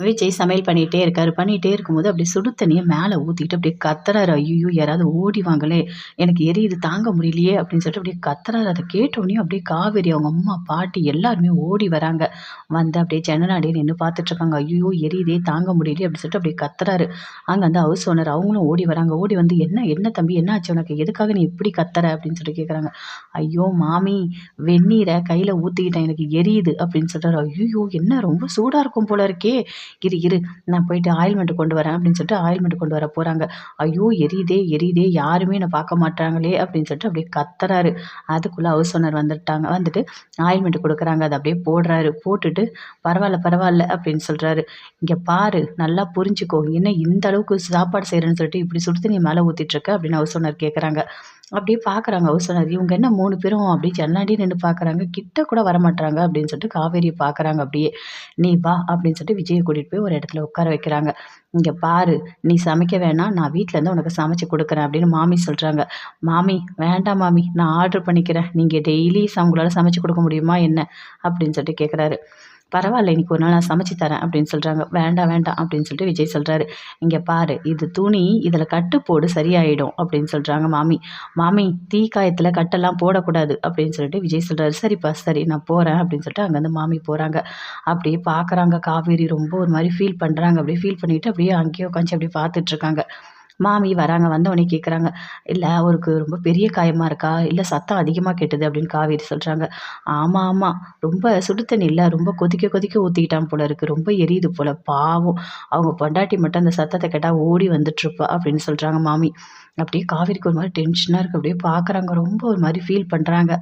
விஜய் சமையல் பண்ணிகிட்டே இருக்காரு. பண்ணிகிட்டே இருக்கும்போது அப்படியே சுடு தண்ணியை மேலே ஊற்றிக்கிட்டு அப்படியே கத்துறாரு. ஐயோ யாராவது ஓடி வாங்களே எனக்கு எரியுது தாங்க முடியலையே அப்படின்னு சொல்லிட்டு அப்படியே கத்துறாரு. அதை கேட்டோடனே அப்படியே காவேரி அவங்க அம்மா பாட்டி எல்லாருமே ஓடி வராங்க. வந்து அப்படியே ஜன்னலாடியே நின்று பார்த்துட்ருக்காங்க ஐயோ எரியுதே தாங்க முடியலையே அப்படின்னு சொல்லிட்டு அப்படியே கத்துறாரு. அங்கே வந்து ஹவுஸ் ஓனர் அவங்களும் ஓடி வராங்க. ஓடி வந்து என்ன என்ன தம்பி என்ன ஆச்சு உனக்கு? எதுக்காக நீ இப்படி கத்துற? அப்படின்னு சொல்லிட்டு கேட்குறாங்க ஐயோ மாமி வெந்நீரை கையில் ஊற்றிக்கிட்டேன் எனக்கு எரியுது. அப்படின்னு சொல்கிறாரு ஐயோ என்ன ரொம்ப சூடாக இருக்கும் போல இருக்கே. இரு இரு நான் போயிட்டு ஆயில்மெண்ட் கொண்டு வரேன் அப்படின்னு சொல்லிட்டு ஆயில்மெண்ட் கொண்டு வர போகிறாங்க ஐயோ எரியுதே எரியுதே யாருமே என்னை பார்க்க மாட்டாங்களே அப்படின்னு சொல்லிட்டு அப்படியே கத்துறாரு. அதுக்குள்ளே ஹவுஸ் ஓனர் வந்துட்டாங்க வந்துட்டு ஆயில்மெண்ட் கொடுக்குறாங்க. அதை அப்படியே போடுறாரு. போட்டுட்டு பரவாயில்ல பரவாயில்ல அப்படின்னு சொல்கிறாரு இங்கே பாரு நல்லா புரிஞ்சுக்கோ. என்ன இந்த அளவுக்கு சாப்பாடு செய்கிறேன்னு சொல்லிட்டு இப்படி சுடு நீ மேலே ஊற்றிட்டுருக்க அப்படின்னு ஹவுஸ் ஓனர் கேட்குறாங்க அப்படியே பார்க்குறாங்க ஹவுஸ் ஓனர் இவங்க என்ன மூணு பேரும் அப்படியே ஜன்னாடி நின்று பார்க்குறாங்க கிட்ட கூட வரமாட்டாங்க அப்படின்னு சொல்லிட்டு காவேரியை பார்க்குறாங்க அப்படியே. நீ வா அப்படின்னு சொல்லிட்டு விஜயை கூட்டிகிட்டு போய் ஒரு இடத்துல உட்கார வைக்கிறாங்க. இங்கே பாரு நீ சமைக்க வேணாம் நான் வீட்டிலேருந்து உனக்கு சமைச்சு கொடுக்குறேன் அப்படின்னு மாமி சொல்கிறாங்க மாமி வேண்டாம் மாமி நான் ஆர்டர் பண்ணிக்கிறேன். நீங்கள் டெய்லி உங்களால் சமைச்சு கொடுக்க முடியுமா என்ன? அப்படின்னு சொல்லிட்டு கேட்குறாரு பரவாயில்ல இன்றைக்கி ஒரு நாள் நான் சமைச்சு தரேன் அப்படின்னு சொல்கிறாங்க வேண்டாம் வேண்டாம் அப்படின்னு சொல்லிட்டு விஜய் சொல்கிறாரு இங்கே பாரு இது துணி இதில் கட்டு போடு சரியாயிடும் அப்படின்னு சொல்கிறாங்க மாமி. மாமி தீ காயத்தில் கட்டெல்லாம் போடக்கூடாது அப்படின்னு சொல்லிட்டு விஜய் சொல்கிறாரு சரிப்பா சரி நான் போகிறேன் அப்படின்னு சொல்லிட்டு அங்கேருந்து மாமி போகிறாங்க அப்படியே பார்க்குறாங்க காவேரி ரொம்ப ஒரு மாதிரி ஃபீல் பண்ணுறாங்க அப்படியே ஃபீல் பண்ணிவிட்டு அப்படியே அங்கேயே உட்காந்து அப்படியே பார்த்துட்ருக்காங்க மாமி வராங்க வந்தவொடனே கேட்குறாங்க இல்லை அவருக்கு ரொம்ப பெரிய காயமாக இருக்கா? இல்லை சத்தம் அதிகமாக கேட்டுது அப்படின்னு காவேரி சொல்கிறாங்க ஆமாம் ஆமாம் ரொம்ப சுடு தண்ணி இல்லை ரொம்ப கொதிக்க கொதிக்க ஊற்றிக்கிட்டான் போல இருக்குது ரொம்ப எரியுது போல். பாவம். அவங்க பொண்டாட்டி மட்டும் அந்த சத்தத்தை கேட்டால் ஓடி வந்துட்டுருப்பா அப்படின்னு சொல்கிறாங்க மாமி. அப்படியே காவேரிக்கு ஒரு மாதிரி டென்ஷனாக இருக்குது அப்படியே பார்க்குறாங்க ரொம்ப ஒரு மாதிரி ஃபீல் பண்ணுறாங்க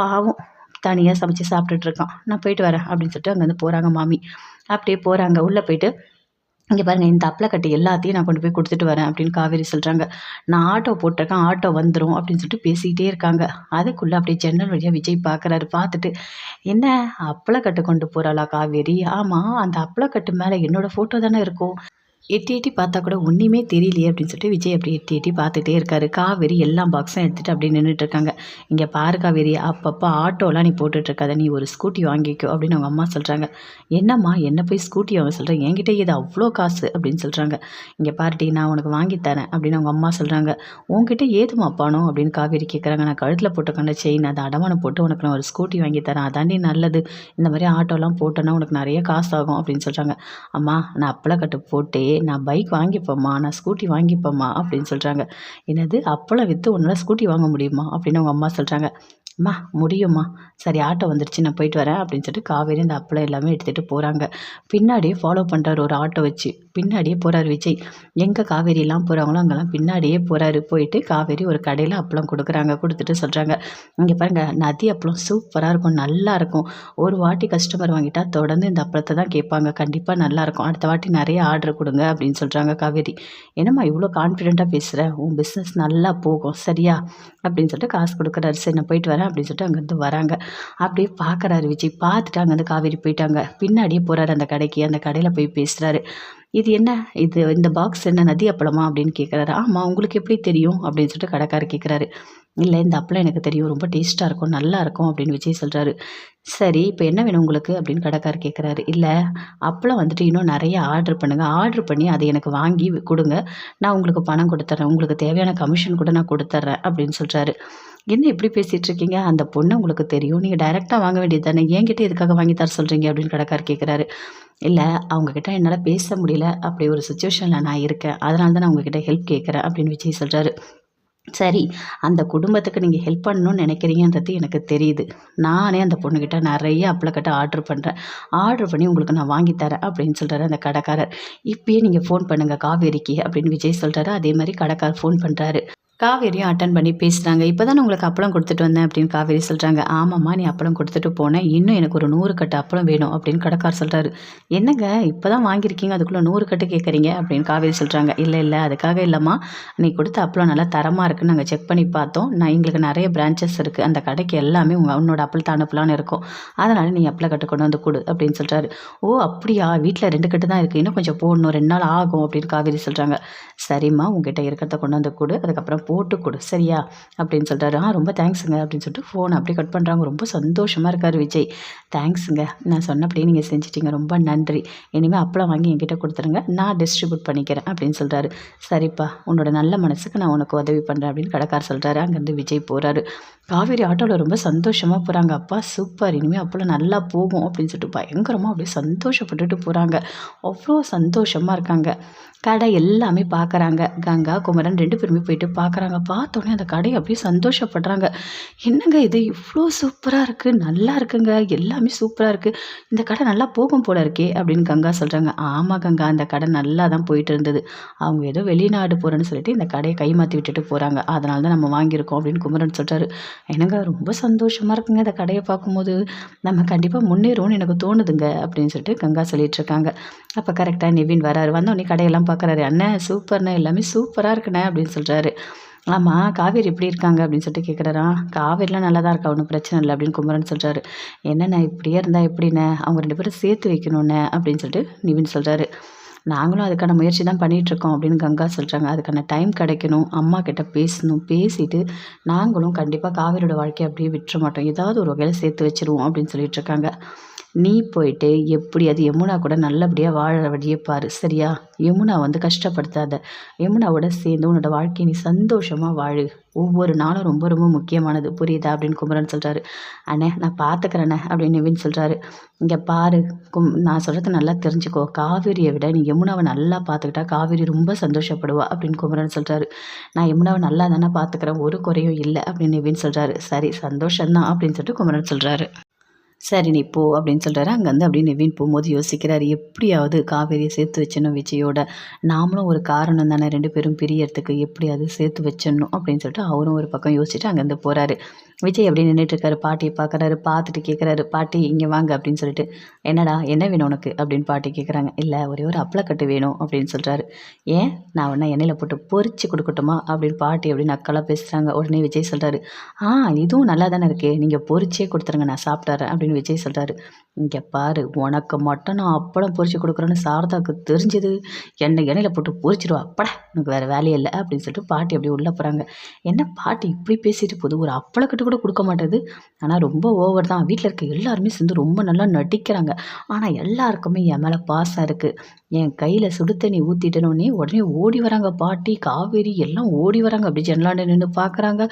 பாவம். தனியாக சமைச்சு சாப்பிட்டுட்டு இருக்கான். நான் போயிட்டு வரேன் அப்படின்னு சொல்லிட்டு அங்கேருந்து போகிறாங்க மாமி. அப்படியே போகிறாங்க உள்ளே போயிட்டு இங்கே பாருங்கள் இந்த அப்பளக்கட்டு எல்லாத்தையும் நான் கொண்டு போய் கொடுத்துட்டு வரேன் அப்படின்னு காவேரி சொல்கிறாங்க நான் ஆட்டோ போட்டிருக்கேன் ஆட்டோ வந்துடும் அப்படின்னு சொல்லிட்டு பேசிக்கிட்டே இருக்காங்க. அதுக்குள்ளே அப்படியே ஜன்னல் வழியாக விஜய் பார்க்குறாரு பார்த்துட்டு என்ன அப்பளக்கட்டு கொண்டு போகிறாளா காவேரி? ஆமாம் அந்த அப்பளக்கட்டு மேலே என்னோடய ஃபோட்டோ தானே இருக்கும். எட்டி எட்டி பார்த்தா கூட ஒன்றுமே தெரியலையே அப்படின்னு சொல்லிட்டு விஜய் அப்படி எட்டி எட்டி பார்த்துட்டே இருக்காரு. காவேரி எல்லா பாக்ஸும் எடுத்துகிட்டு அப்படியே நின்றுட்டு இருக்காங்க. இங்கே பாரு காவேரி அப்பப்போ ஆட்டோலாம் நீ போட்டுட்ருக்காத நீ ஒரு ஸ்கூட்டி வாங்கிக்கோ அப்படின்னு அவங்க அம்மா சொல்கிறாங்க என்னம்மா என்ன போய் ஸ்கூட்டி வாங்க சொல்கிறேன் என்கிட்ட இது அவ்வளோ காசு அப்படின்னு சொல்கிறாங்க இங்கே பாருட்டி நான் உனக்கு வாங்கித்தரேன் அப்படின்னு அவங்க அம்மா சொல்கிறாங்க உங்ககிட்ட ஏதுமா பணம் அப்படின்னு காவேரி கேட்குறாங்க நான் கழுத்தில் போட்டுக்கண்ட செயின் அதை அடமானம் போட்டு உனக்கு நான் ஒரு ஸ்கூட்டி வாங்கித்தரேன் அதாண்டி நல்லது. இந்த மாதிரி ஆட்டோலாம் போட்டோன்னா உனக்கு நிறைய காசு ஆகும் அப்படின்னு சொல்கிறாங்க அம்மா நான் அப்பளக்கட்டு போட்டே நான் பைக் வாங்கிப்போம்மா நான் ஸ்கூட்டி வாங்கிப்போம்மா அப்படின்னு சொல்கிறாங்க என்னது அப்பளம் விற்று உன்னால் ஸ்கூட்டி வாங்க முடியுமா அப்படின்னு அவங்க அம்மா சொல்கிறாங்க மா முடியும்மா. சரி ஆட்டோ வந்துடுச்சு நான் போயிட்டு வரேன் அப்படின்னு சொல்லிட்டு காவேரி அந்த அப்பளம் எல்லாமே எடுத்துகிட்டு போகிறாங்க பின்னாடியே ஃபாலோ பண்ணுறாரு ஒரு ஆட்டோ வச்சு. பின்னாடியே போகிறாரு விஜய். எங்கே காவேரியெல்லாம் போகிறாங்களோ அங்கெல்லாம் பின்னாடியே போகிறாரு போயிட்டு காவேரி ஒரு கடையில் அப்பளம் கொடுக்குறாங்க கொடுத்துட்டு சொல்கிறாங்க இங்கே பாருங்கள் நதி அப்பளம் சூப்பராக இருக்கும் நல்லா இருக்கும். ஒரு வாட்டி கஸ்டமர் வாங்கிட்டால் தொடர்ந்து இந்த அப்பளத்தை தான் கேட்பாங்க. கண்டிப்பாக நல்லாயிருக்கும் அடுத்த வாட்டி நிறைய ஆர்டர் கொடுங்க அப்படின்னு சொல்கிறாங்க காவேரி. என்னம்மா இவ்வளோ கான்ஃபிடெண்ட்டாக பேசுகிற உன் பிஸ்னஸ் நல்லா போகும். சரியா? அப்படின்னு சொல்லிட்டு காசு கொடுக்குறாரு. சரி நான் போயிட்டு வரேன். அப்படின்னு சொல்லிட்டு அங்கேருந்து வராங்க. அப்படியே பார்க்குறாரு விஜய். பார்த்துட்டு அங்கேருந்து காவேரி போயிட்டாங்க. பின்னாடியே போகிறாரு அந்த கடைக்கு. அந்த கடையில் போய் பேசுகிறாரு இது என்ன? இது இந்த பாக்ஸ் என்ன? நதி அப்பளமா அப்படின்னு கேட்குறாரு ஆமாம் உங்களுக்கு எப்படி தெரியும்? அப்படின்னு சொல்லிட்டு கடைக்காரர் கேட்குறாரு இல்லை இந்த அப்பளம் எனக்கு தெரியும் ரொம்ப டேஸ்ட்டாக இருக்கும் நல்லா இருக்கும் அப்படின்னு விஜய் சொல்கிறாரு சரி இப்போ என்ன வேணும் உங்களுக்கு? அப்படின்னு கடைக்கார் கேட்குறாரு இல்லை அப்பளம் வந்துட்டு இன்னும் நிறைய ஆர்டர் பண்ணுங்கள் ஆர்டர் பண்ணி அதை எனக்கு வாங்கி கொடுங்க. நான் உங்களுக்கு பணம் கொடுத்துட்றேன் உங்களுக்கு தேவையான கமிஷன் கூட நான் கொடுத்துட்றேன் அப்படின்னு சொல்கிறாரு என்ன இப்படி பேசிகிட்டு இருக்கீங்க? அந்த பொண்ணு உங்களுக்கு தெரியும். நீங்கள் டைரெக்டாக வாங்க வேண்டியது தானே. என்கிட்ட எதுக்காக வாங்கி தர சொல்கிறீங்க அப்படின்னு கடைக்கார் கேட்குறாரு இல்லை அவங்கக்கிட்ட என்னால் பேச முடியல. அப்படி ஒரு சுச்சுவேஷனில் நான் இருக்கேன். அதனால தான் நான் உங்ககிட்ட ஹெல்ப் கேட்குறேன் அப்படின்னு விஜய் சொல்கிறாரு சரி அந்த குடும்பத்துக்கு நீங்கள் ஹெல்ப் பண்ணணும்னு நினைக்கிறீங்கன்றது எனக்கு தெரியுது. நானே அந்த பொண்ணுக்கிட்ட நிறைய அப்பளக்கட்ட ஆர்டர் பண்ணுறேன் ஆர்டர் பண்ணி உங்களுக்கு நான் வாங்கித்தரேன் அப்படின்னு சொல்கிறாரு அந்த கடைக்காரர். இப்பயே நீங்கள் ஃபோன் பண்ணுங்கள் காவேரிக்கு அப்படின்னு விஜய் சொல்கிறாரு அதே மாதிரி கடைக்காரர் ஃபோன் பண்ணுறாரு காவேரியும் அட்டன் பண்ணி பேசுகிறாங்க இப்போ தான் உங்களுக்கு அப்பளம் கொடுத்துட்டு வந்தேன் அப்படின்னு காவேரி சொல்கிறாங்க ஆமாம்மா நீ அப்பளம் கொடுத்துட்டு போனேன் இன்னும் எனக்கு ஒரு நூறு கட்டு அப்பளம் வேணும் அப்படின்னு கடைக்கார் சொல்கிறாரு என்னங்க இப்போ தான் வாங்கியிருக்கீங்க அதுக்குள்ளே நூறு கட்டு கேட்குறீங்க அப்படின்னு காவேரி சொல்கிறாங்க இல்லை இல்லை அதுக்காக இல்லைம்மா. நீ கொடுத்த அப்பளம் நல்லா தரமாக இருக்குன்னு நாங்கள் செக் பண்ணி பார்த்தோம். நான் எங்களுக்கு நிறைய பிரான்ச்சஸ் இருக்குது அந்த கடைக்கு எல்லாமே உங்கள் உன்னோட அப்பளத்தை அனுப்பலான்னு இருக்கும். அதனால் நீ அப்பளம் கட்டு கொண்டு வந்து கொடு அப்படின்னு சொல்கிறாரு ஓ அப்படியா? வீட்டில் ரெண்டு கட்டு தான் இருக்குது இன்னும் கொஞ்சம் போடணும். ரெண்டு நாள் ஆகும் அப்படின்னு காவேரி சொல்கிறாங்க சரிம்மா உங்ககிட்ட இருக்கிறத கொண்டு வந்து கொடு. அதுக்கப்புறம் போட்டு கொடு சரியா? அப்படின்னு சொல்லிட்டாரு ஆ ரொம்ப தேங்க்ஸுங்க அப்படின்னு சொல்லிட்டு ஃபோனை அப்படியே கட் பண்ணுறாங்க ரொம்ப சந்தோஷமாக இருக்கார் விஜய். தேங்க்ஸுங்க நான் சொன்னபடியே நீங்கள் செஞ்சிட்டிங்க ரொம்ப நன்றி. இனிமேல் அப்பளம் வாங்கி என்கிட்ட கொடுத்துருங்க நான் டிஸ்ட்ரிபியூட் பண்ணிக்கிறேன் அப்படின்னு சொல்கிறாரு சரிப்பா உன்னோட நல்ல மனசுக்கு நான் உனக்கு உதவி பண்ணுறேன் அப்படின்னு கடைக்கார் சொல்கிறாரு அங்கேருந்து விஜய் போகிறாரு காவேரி ஆட்டோவில் ரொம்ப சந்தோஷமாக போகிறாங்க அப்பா சூப்பர் இனிமேல் அப்போல்லாம் நல்லா போகும் அப்படின்னு சொல்லிட்டு பயங்கரமாக அப்படியே சந்தோஷப்பட்டுட்டு போகிறாங்க அவ்வளோ சந்தோஷமாக இருக்காங்க. கடை எல்லாமே பார்க்குறாங்க கங்கா குமரன் ரெண்டு பேருமே போயிட்டு பார்க்குறாங்க பார்த்தோன்னே அந்த கடையை அப்படியே சந்தோஷப்படுறாங்க. என்னங்க இது? இவ்வளோ சூப்பராக இருக்குது நல்லா இருக்குங்க. எல்லாமே சூப்பராக இருக்குது இந்த கடை நல்லா போகும் போல இருக்கே அப்படின்னு கங்கா சொல்கிறாங்க ஆமாம் கங்கா அந்த கடை நல்லா தான் போயிட்டு இருந்தது. அவங்க ஏதோ வெளிநாடு போகிறேன்னு சொல்லிட்டு இந்த கடையை கைமாற்றி விட்டுட்டு போகிறாங்க அதனால தான் நம்ம வாங்கியிருக்கோம் அப்படின்னு குமரன் சொல்கிறாரு என்னங்க ரொம்ப சந்தோஷமாக இருக்குங்க இந்த கடையை பார்க்கும்போது. நம்ம கண்டிப்பாக முன்னேறுவோம்னு எனக்கு தோணுதுங்க அப்படின்னு சொல்லிட்டு கங்கா சொல்லிட்டு இருக்காங்க. அப்போ கரெக்டாக நிவின் வராரு. வந்தோடனே கடையெல்லாம் பார்க்குறாரு அண்ணன் சூப்பர்ண்ணே. எல்லாமே சூப்பராக இருக்குண்ணே அப்படின்னு சொல்கிறாரு ஆமாம் காவேரி எப்படி இருக்காங்க அப்படின்னு சொல்லிட்டு கேட்குறாரா காவேரிலாம் நல்லா தான் இருக்கா ஒன்றும் பிரச்சனை இல்லை அப்படின்னு குமரன் சொல்கிறாரு என்னண்ணே இப்படியே இருந்தால் எப்படிண்ணே? அவங்க ரெண்டு பேரும் சேர்த்து வைக்கணுண்ணே அப்படின்னு சொல்லிட்டு நிவின் சொல்கிறாரு நாங்களும் அதுக்கான முயற்சி தான் பண்ணிகிட்ருக்கோம் அப்படின்னு கங்கா சொல்கிறாங்க அதுக்கான டைம் கிடைக்கணும் அம்மா கிட்ட பேசணும் பேசிட்டு நாங்களும் கண்டிப்பாக காவேரியோட வாழ்க்கையை அப்படியே விட்டுற மாட்டோம். ஏதாவது ஒரு வகையில் சேர்த்து வச்சுருவோம் அப்படின்னு சொல்லிட்டு இருக்காங்க. நீ போயிட்டு எப்படி அது யமுனா கூட நல்லபடியாக வாழ வழியை பாரு சரியா? யமுனா வந்து கஷ்டப்படுத்தாத. யமுனாவோட சேர்ந்து உன்னோட வாழ்க்கையை நீ சந்தோஷமாக வாழு. ஒவ்வொரு நாளும் ரொம்ப ரொம்ப முக்கியமானது. புரியுதா? அப்படின்னு குமரன் சொல்கிறாரு அண்ணே நான் பார்த்துக்கிறேண்ணே அப்படின்னு நிவின் சொல்கிறாரு இங்கே பாரு கும் நான் சொல்கிறது நல்லா தெரிஞ்சுக்கோ. காவேரியை விட நீ யமுனாவை நல்லா பார்த்துக்கிட்டா காவேரி ரொம்ப சந்தோஷப்படுவா அப்படின்னு குமரன் சொல்கிறாரு நான் யமுனாவை நல்லா தானே பார்த்துக்கிறேன் ஒரு குறையும் இல்லை அப்படின்னு நிவின் சொல்கிறாரு சரி சந்தோஷம்தான் அப்படின்னு சொல்லிட்டு குமரன் சொல்கிறாரு சரி நீ போ அப்படின்னு சொல்கிறாரு அங்கேருந்து அப்படியே நிவின் போகும்போது யோசிக்கிறாரு எப்படியாவது காவேரியை சேர்த்து வச்சணும் விஜயோட. நாமளும் ஒரு காரணம் தானே ரெண்டு பேரும் பிரியறதுக்கு எப்படியாவது சேர்த்து வச்சிடணும் அப்படின்னு சொல்லிட்டு அவரும் ஒரு பக்கம் யோசிச்சுட்டு அங்கேருந்து போகிறாரு விஜய் அப்படி நின்றுட்டு இருக்காரு பாட்டியை பார்க்குறாரு பார்த்துட்டு கேட்குறாரு பாட்டி இங்கே வாங்க அப்படின்னு சொல்லிட்டு. என்னடா என்ன வேணும் உனக்கு? அப்படின்னு பாட்டி கேட்குறாங்க இல்லை ஒரே ஒரு அப்பளக்கட்டு வேணும் அப்படின்னு சொல்கிறாரு ஏன்? நான் உடனே எண்ணெயில் போட்டு பொறிச்சு கொடுக்கட்டுமா? அப்படின்னு பாட்டி அப்படின்னு அக்கெல்லாம் பேசுகிறாங்க உடனே விஜய் சொல்கிறாரு ஆ இதுவும் நல்லா தானே இருக்கே. நீங்கள் பொறிச்சே கொடுத்துருங்க நான் சாப்பிட்றேன் அப்படின்னு விஜய் சொல்கிறாரு இங்கே பாரு உனக்கு மட்டும் நான் அப்பளம் பொறிச்சு கொடுக்குறேன்னு சாரதாவுக்கு தெரிஞ்சது. எண்ணெய் எண்ணெயில் போட்டு பொறிச்சிடுவா அப்படா எனக்கு வேறு வேலையே இல்லை அப்படின்னு சொல்லிட்டு பாட்டி அப்படியே உள்ளே போகிறாங்க என்ன பாட்டி இப்படி பேசிட்டு போகுது? ஒரு அப்பளக்கட்டு கூட கொடுக்க மாட்டேது ஆனால் ரொம்ப ஓவர் தான். வீட்டில் இருக்க எல்லாருமே சேர்ந்து ரொம்ப நல்லா நடிக்கிறாங்க. ஆனால் எல்லாருக்குமே என் மேலே பாசம் இருக்குது என் கையில் சுடு தண்ணி ஊற்றிட்டனோடனே உடனே ஓடி வராங்க பாட்டி. காவேரி எல்லாம் ஓடி வராங்க. அப்படி ஜன்னலாண்டு நின்று பார்க்குறாங்க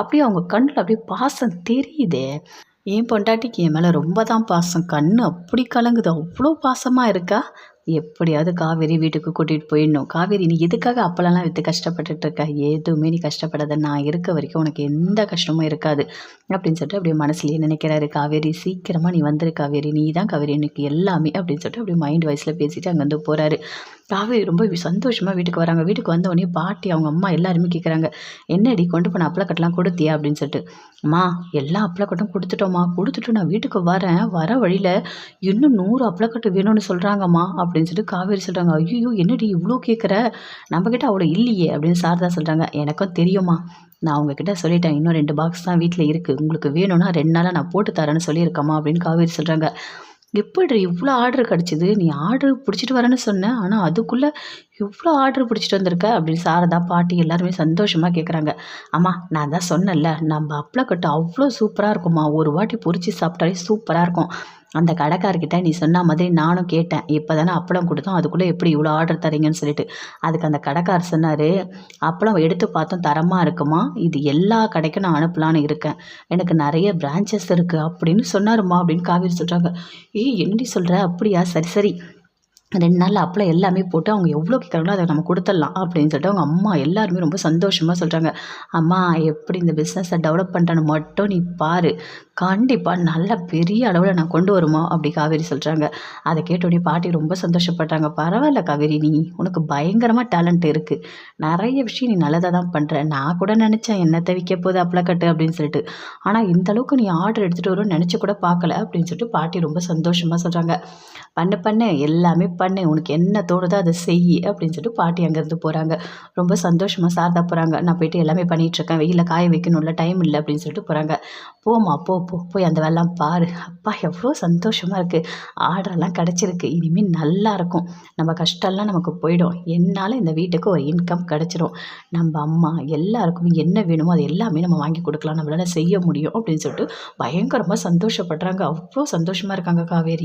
அப்படியே அவங்க கண்ணில் அப்படியே பாசம் தெரியுதே. என் பொண்டாட்டிக்கு என் மேலே ரொம்ப தான் பாசம். கண் அப்படி கலங்குது. அவ்வளோ பாசமாக இருக்கா? எப்படியாவது காவேரி வீட்டுக்கு கூட்டிகிட்டு போயிடணும். காவேரி நீ எதுக்காக அப்பளம்லாம் விற்று கஷ்டப்பட்டுட்டு இருக்க? எதுவுமே நீ கஷ்டப்படாத. நான் இருக்க வரைக்கும் உனக்கு எந்த கஷ்டமும் இருக்காது. அப்படின்னு சொல்லிட்டு அப்படியே மனசுலேயே நினைக்கிறாரு காவேரி. சீக்கிரமாக நீ வந்துரு காவேரி. நீ தான் காவேரி. எனக்கு எல்லாமே அப்படின்னு சொல்லிட்டு அப்படியே மைண்ட் வாய்ஸில் பேசிட்டு அங்கேருந்து போகிறாரு காவேரி ரொம்ப சந்தோஷமாக வீட்டுக்கு வராங்க. வீட்டுக்கு வந்தோடனே பாட்டி அவங்க அம்மா எல்லாருமே கேட்குறாங்க என்னடி கொண்டு போன அப்பளக்கட்டெலாம் கொடுத்தியா? அப்படின்னு சொல்லிட்டு. அம்மா எல்லா அப்பளக்கட்டும் கொடுத்துட்டோம்மா. கொடுத்துட்டு நான் வீட்டுக்கு வரேன். வர வழியில் இன்னும் நூறு அப்பளக்கட்டு வேணும்னு சொல்கிறாங்கம்மா அப்படின்னு சொல்லிட்டு காவேரி சொல்கிறாங்க ஐயோ என்னடி இவ்வளோ கேட்குற நம்மக்கிட்ட அவ்வளோ இல்லையே. அப்படின்னு சாரதா சொல்கிறாங்க எனக்கும் தெரியுமா நான் அவங்கக்கிட்ட சொல்லிட்டேன். இன்னும் ரெண்டு பாக்ஸ் தான் வீட்டில் இருக்குது உங்களுக்கு வேணும்னா ரெண்டு நாளாக நான் போட்டு தரேன்னு சொல்லியிருக்கம்மா. அப்படின்னு காவேரி சொல்கிறாங்க எப்படி இவ்வளோ ஆர்டர் கிடச்சிது? நீ ஆர்டர் பிடிச்சிட்டு வரேன்னு சொன்னேன் ஆனால் அதுக்குள்ளே இவ்வளோ ஆர்டர் பிடிச்சிட்டு வந்திருக்க அப்படின்னு சாரதா பாட்டி எல்லாருமே சந்தோஷமாக கேட்குறாங்க அம்மா நான் தான் சொன்னேன்ல நம்ம அப்பளக்கட்டு அவ்வளோ சூப்பராக இருக்கும்மா. ஒரு வாட்டி பொறிச்சு சாப்பிட்டாலே சூப்பராக இருக்கும். அந்த கடைக்காரர்கிட்ட நீ சொன்ன மாதிரி நானும் கேட்டேன். இப்போ தானே அப்பளம் கொடுத்தோம். அதுக்குள்ளே எப்படி இவ்வளோ ஆர்டர் தரீங்கன்னு சொல்லிட்டு. அதுக்கு அந்த கடைக்காரர் சொன்னார் அப்பளம் எடுத்து பார்த்தோம். தரமாக இருக்குமா? இது எல்லா கடைக்கும் நான் அனுப்பலான்னு இருக்கேன். எனக்கு நிறைய பிரான்ச்சஸ் இருக்குது அப்படின்னு சொன்னாருமா அப்படின்னு காவேரி சொல்கிறாங்க ஏய் என்னடி சொல்கிற அப்படியா? சரி சரி. ரெண்டு நாளில் அப்பளம் எல்லாமே போட்டு அவங்க எவ்வளோ கேட்குறாங்களோ அதை நம்ம கொடுத்துடலாம் அப்படின்னு சொல்லிட்டு அவங்க அம்மா எல்லாருமே ரொம்ப சந்தோஷமாக சொல்கிறாங்க அம்மா எப்படி இந்த பிஸ்னஸை டெவலப் பண்ணுறேன்னு மட்டும் நீ பாரு. கண்டிப்பாக நல்ல பெரிய அளவில் நான் கொண்டு வருமா? அப்படி காவேரி சொல்கிறாங்க அதை கேட்டோடனே பாட்டி ரொம்ப சந்தோஷப்பட்டாங்க. பரவாயில்ல காவேரி நீ உனக்கு பயங்கரமாக டேலண்ட் இருக்குது நிறைய விஷயம் நீ நல்லதாக தான் பண்ணுற நான் கூட நினச்சேன் என்னத்தை விற்க போகுது அப்பளக்கட்டு அப்படின்னு சொல்லிட்டு. ஆனால் இந்த அளவுக்கு நீ ஆர்டர் எடுத்துகிட்டு வரும்னு நினச்சி கூட பார்க்கல அப்படின்னு சொல்லிட்டு பாட்டி ரொம்ப சந்தோஷமாக சொல்கிறாங்க பண்ண பண்ண எல்லாமே பண்ணு உனக்கு என்ன தோணுதோ அதை செய் அப்படின்னு சொல்லிட்டு பாட்டி அங்கேருந்து போகிறாங்க ரொம்ப சந்தோஷமாக சாரதா போகிறாங்க நான் போயிட்டு எல்லாமே பண்ணிகிட்ருக்கேன் வெயிலில் காய வைக்கணும்ல டைம் இல்லை அப்படின்னு சொல்லிட்டு போகிறாங்க போம்மா போ போ போய் அந்த வேலைலாம் பாரு. அப்பா எவ்வளோ சந்தோஷமாக இருக்குது ஆர்டர்லாம் கிடச்சிருக்கு. இனிமேல் நல்லாயிருக்கும் நம்ம கஷ்டம்லாம் நமக்கு போயிடும். என்னால் இந்த வீட்டுக்கு ஒரு இன்கம் கிடச்சிரும். நம்ம அம்மா எல்லாருக்குமே என்ன வேணுமோ அது எல்லாமே நம்ம வாங்கி கொடுக்கலாம். நம்மளால் செய்ய முடியும் அப்படின்னு சொல்லிட்டு பயங்கரமாக சந்தோஷப்படுறாங்க. அவ்வளோ சந்தோஷமாக இருக்காங்க காவேரி.